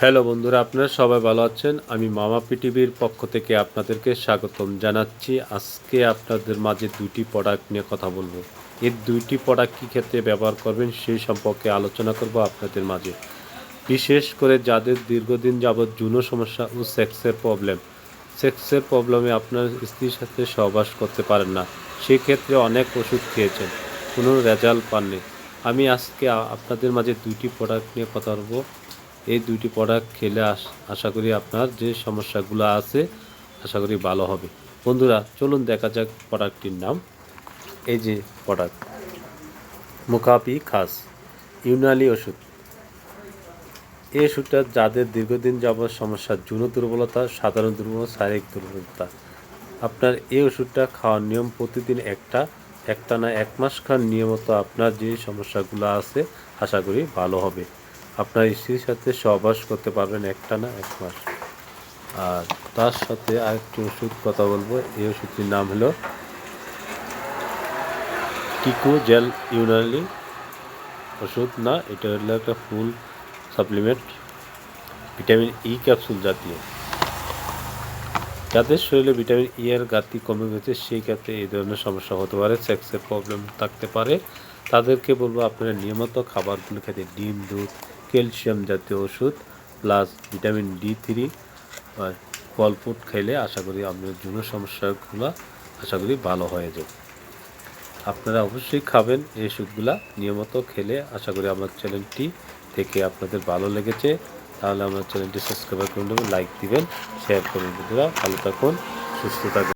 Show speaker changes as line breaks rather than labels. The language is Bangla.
হ্যালো বন্ধুরা, আপনারা সবাই ভালো আছেন? আমি মামা পিটিভির পক্ষ থেকে আপনাদেরকে স্বাগতম জানাচ্ছি। আজকে আপনাদের মাঝে দুইটি প্রোডাক্ট নিয়ে কথা বলব। এই দুইটি প্রোডাক্ট কী ক্ষেত্রে ব্যবহার করবেন সেই সম্পর্কে আলোচনা করব আপনাদের মাঝে। বিশেষ করে যাদের দীর্ঘদিন যাবৎ যৌন সমস্যা ও সেক্সের প্রবলেম সেক্সের প্রবলেমে আপনার স্ত্রীর সাথে সহবাস করতে পারেন না। সেই ক্ষেত্রে অনেক ওষুধ খেয়েছেন, কোনো রেজাল্ট পাননি। আমি আজকে আপনাদের মাঝে দুইটি প্রোডাক্ট নিয়ে কথা বলব। এই দুইটি প্রোডাক্ট খেলে আশা করি আপনার যে সমস্যাগুলো আছে, আশা করি ভালো হবে। বন্ধুরা, চলুন দেখা যাক প্রোডাক্টটির নাম। এই যে প্রোডাক্ট মুখাপি খাস ইউনালি ওষুধ। এই ওষুধটা যাদের দীর্ঘদিন যাবৎ সমস্যা, যৌন দুর্বলতা, সাধারণ দুর্বলতা, শারীরিক দুর্বলতা, আপনার এই ওষুধটা খাওয়ার নিয়ম প্রতিদিন একটা একটা না এক মাস খান নিয়মিত আপনার যে সমস্যাগুলো আছে, আশা করি ভালো হবে। আপনার স্ত্রীর সাথে সহবাস করতে পারবেন একটা না এক মাস। আর তার সাথে আরেকটি ওষুধ কথা বলব, এই ওষুধটির নাম হলো টিকো জেল ইউনালি ওষুধ না, এটা হলো একটা full supplement, vitamin E capsule জাতীয়। যাদের শরীরে ভিটামিন ই এর ঘাটতি কমে গেছে, সেই ক্ষেত্রে এই ধরনের সমস্যা হতে পারে, সেক্সের প্রবলেম থাকতে পারে। তাদেরকে বলব, আপনারা নিয়মিত খাবারগুলো খেতে, ডিম, দুধ ক্যালসিয়াম জাতীয় ওষুধ প্লাস ভিটামিন ডি থ্রি আর ফল ফুড খেলে আশা করি আপনার যৌন সমস্যাগুলো আশা করি ভালো হয়ে যাবে। আপনারা অবশ্যই খাবেন এই ওষুধগুলা, নিয়মিত খেলে আশা করি আমার চ্যানেলটি থেকে আপনাদের ভালো লেগেছে। তাহলে আমার চ্যানেলটি সাবস্ক্রাইব করে লাইক দিবেন শেয়ার করুন বন্ধুরা ভালো থাকুন, সুস্থ থাকুন।